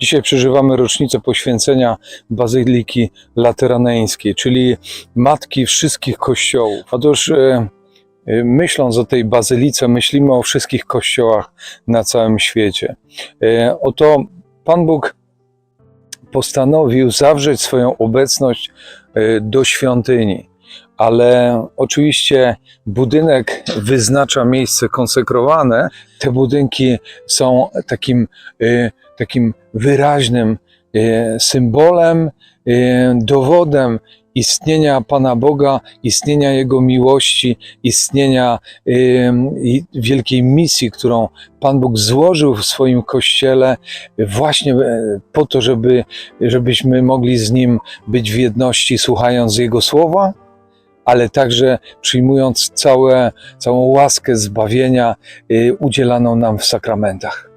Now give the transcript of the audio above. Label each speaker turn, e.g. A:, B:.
A: Dzisiaj przeżywamy rocznicę poświęcenia Bazyliki Lateraneńskiej, czyli matki wszystkich kościołów. Otóż e, e, myśląc o tej bazylice, myślimy o wszystkich kościołach na całym świecie. E, Oto Pan Bóg postanowił zawrzeć swoją obecność do świątyni. Ale oczywiście budynek wyznacza miejsce konsekrowane. Te budynki są takim, e, takim wyraźnym e, symbolem, e, dowodem istnienia Pana Boga, istnienia Jego miłości, istnienia wielkiej misji, którą Pan Bóg złożył w swoim kościele, właśnie e, po to, żeby, żebyśmy mogli z Nim być w jedności, słuchając Jego słowa, ale także przyjmując całe, całą łaskę zbawienia y, udzielaną nam w sakramentach.